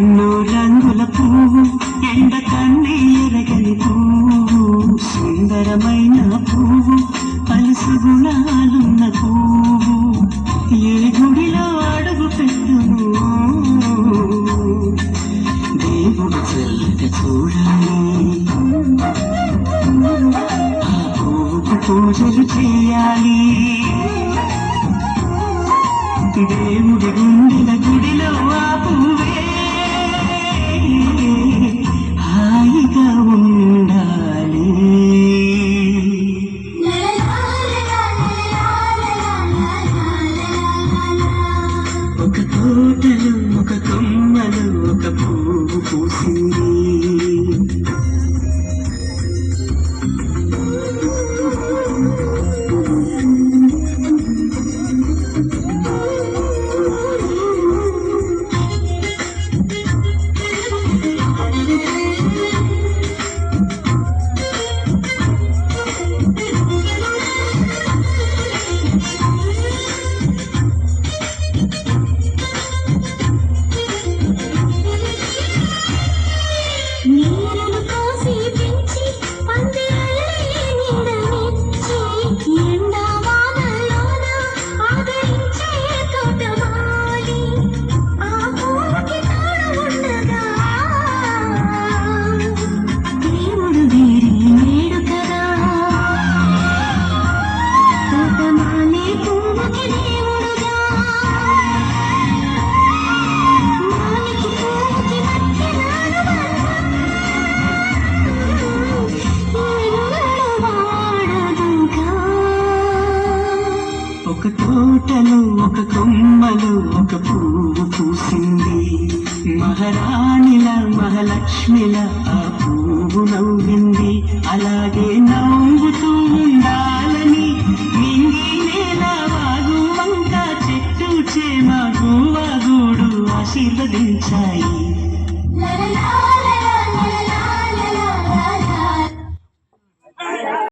ఎన్నో రంగుల పువ్వు ఎండ కన్నే ఎరగని పువ్వు సుందరమైన పువ్వు పలుసు గుణాలున్న పువ్వు. ఏ గుడిలో అడుగు పెట్టును? దేవుడు చల్లట చూడాలి ఆ పువ్వుకు పూజలు చేయాలి. దేవుడి గుండెల గుడిలో ఆ పువ్వే పువ్వు పూసింది తోటలో ఒక కొమ్మలో ఒక పువ్వు పూసింది. మహారాణిల మహాలక్ష్మిల ఆ పువ్వు నవ్వింది. అలాగే నవ్వుతూ ఉండాలని వాగు వంక చెట్టు చేమ గూడు ఆశీర్వదించాయి.